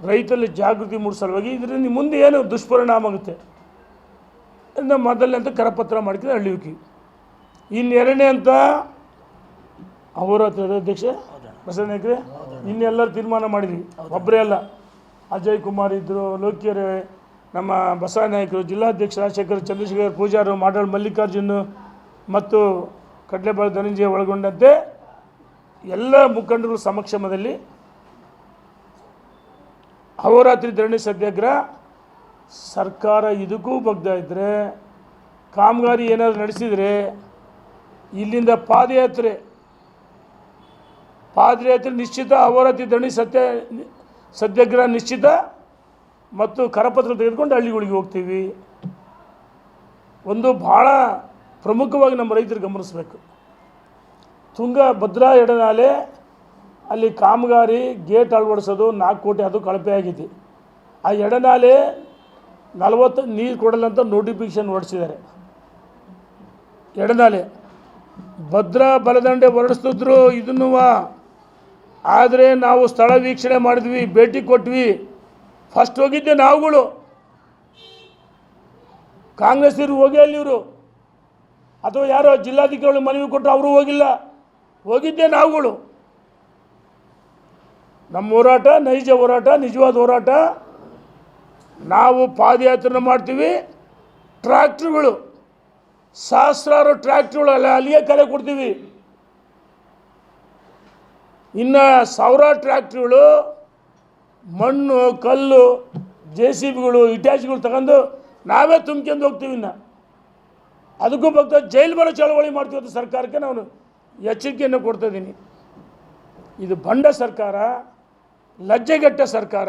ರೈತರಲ್ಲಿ ಜಾಗೃತಿ ಮೂಡಿಸಲುವಾಗಿ ಇದರಿಂದ ಮುಂದೆ ಏನು ದುಷ್ಪರಿಣಾಮ ಆಗುತ್ತೆ? ಇಂದ ಮೊದಲನೇ ಅಂತ ಕರಪತ್ರ ಮಾಡ್ಕೊಂಡು ಹಳ್ಳಿವಿಕಿ ಇನ್ನೆರಡನೇ ಅಂತ ಅವರ ಅಧ್ಯಕ್ಷ ಬಸವ ನಾಯ್ಕರೇ ಇನ್ನೆಲ್ಲರೂ ತೀರ್ಮಾನ ಮಾಡಿದ್ವಿ. ಒಬ್ಬರೇ ಅಲ್ಲ. ಅಜಯ್ ಕುಮಾರ್ ಇದ್ದರು ಲೋಕಿಯರೇ ನಮ್ಮ ಬಸವ ನಾಯಕರು, ಜಿಲ್ಲಾಧ್ಯಕ್ಷ ರಾಜಶೇಖರ್, ಚಂದ್ರಶೇಖರ್ ಪೂಜಾರು, ಮಾಡಾಳ್ ಮಲ್ಲಿಕಾರ್ಜುನ್ ಮತ್ತು ಕಡಲೆಬಾಳು ಧನಂಜಯ ಒಳಗೊಂಡಂತೆ ಎಲ್ಲ ಮುಖಂಡರು ಸಮಕ್ಷಮದಲ್ಲಿ ಅಹೋರಾತ್ರಿ ಧರಣಿ ಸತ್ಯಾಗ್ರಹ ಸರ್ಕಾರ ಇದಕ್ಕೂ ಬಗ್ತಾ ಇದ್ದರೆ ಕಾಮಗಾರಿ ಏನಾದರೂ ನಡೆಸಿದರೆ, ಇಲ್ಲಿಂದ ಪಾದಯಾತ್ರೆ ಪಾದಯಾತ್ರೆ ನಿಶ್ಚಿತ, ಅಹೋರಾತ್ರಿ ಧರಣಿ ಸತ್ಯ ಸತ್ಯಾಗ್ರಹ ನಿಶ್ಚಿತ, ಮತ್ತು ಕರಪತ್ರ ತೆಗೆದುಕೊಂಡು ಹಳ್ಳಿಗಳಿಗೆ ಹೋಗ್ತೀವಿ. ಒಂದು ಭಾಳ ಪ್ರಮುಖವಾಗಿ ನಮ್ಮ ರೈತರು ಗಮನಿಸಬೇಕು. ತುಂಗ ಭದ್ರಾ ಎಡನಾಲೆ ಅಲ್ಲಿ ಕಾಮಗಾರಿ ಗೇಟ್ ಅಳವಡಿಸೋದು ನಾಲ್ಕು ಕೋಟಿ ಅದು ಕಳಪೆ ಆಗಿದೆ. ಆ ಎಡನಾಲೆ ನಲವತ್ತು ನೀರು ಕೊಡಲ್ಲ ಅಂತ ನೋಟಿಫಿಕೇಶನ್ ಹೊರಡಿಸಿದ್ದಾರೆ ಎಡನಾಲೆ, ಭದ್ರಾ ಬಲದಂಡೆ ಹೊರಡಿಸ್ತಿದ್ರು ಇದನ್ನು ಆದರೆ ನಾವು ಸ್ಥಳ ವೀಕ್ಷಣೆ ಮಾಡಿದ್ವಿ, ಭೇಟಿ ಕೊಟ್ವಿ. ಫಸ್ಟ್ ಹೋಗಿದ್ದೆ ನಾವುಗಳು. ಕಾಂಗ್ರೆಸ್ ಇವರು ಹೋಗಿ ಅಲ್ಲಿ ಇವರು. ಅಥವಾ ಯಾರೋ ಜಿಲ್ಲಾಧಿಕಾರಿಗಳು ಮನವಿ ಕೊಟ್ಟರು ಅವರು ಹೋಗಿಲ್ಲ. ಹೋಗಿದ್ದೆ ನಾವುಗಳು. ನಮ್ಮ ಹೋರಾಟ, ನೈಜ ಹೋರಾಟ, ನಿಜವಾದ ಹೋರಾಟ. ನಾವು ಪಾದಯಾತ್ರೆ ಮಾಡ್ತೀವಿ. ಟ್ರ್ಯಾಕ್ಟ್ರುಗಳು, ಸಹಸ್ರಾರು ಟ್ರ್ಯಾಕ್ಟ್ರುಗಳು ಅಲ್ಲ ಅಲ್ಲಿಗೆ ಕಲೆ ಕೊಡ್ತೀವಿ. ಇನ್ನು ಸಾವಿರಾರು ಟ್ರ್ಯಾಕ್ಟ್ರುಗಳು, ಮಣ್ಣು, ಕಲ್ಲು, ಜೆ ಸಿ ಬಿಗಳು, ಇಟ್ಯಾಚ್ಗಳು ತಗೊಂಡು ನಾವೇ ತುಂಬ್ಕೊಂಡು ಹೋಗ್ತೀವಿ ಇನ್ನು. ಅದಕ್ಕೂ ಭಕ್ತ ಜೈಲು ಬರೋ ಚಳವಳಿ ಮಾಡ್ತೀವಿ ಅಂತ ಸರ್ಕಾರಕ್ಕೆ ನಾನು ಎಚ್ಚರಿಕೆಯನ್ನು ಕೊಡ್ತಾ ಇದ್ದೀನಿ. ಇದು ಬಂಡ ಸರ್ಕಾರ. ಲಜ್ಜೆಗೆಟ್ಟ ಸರ್ಕಾರ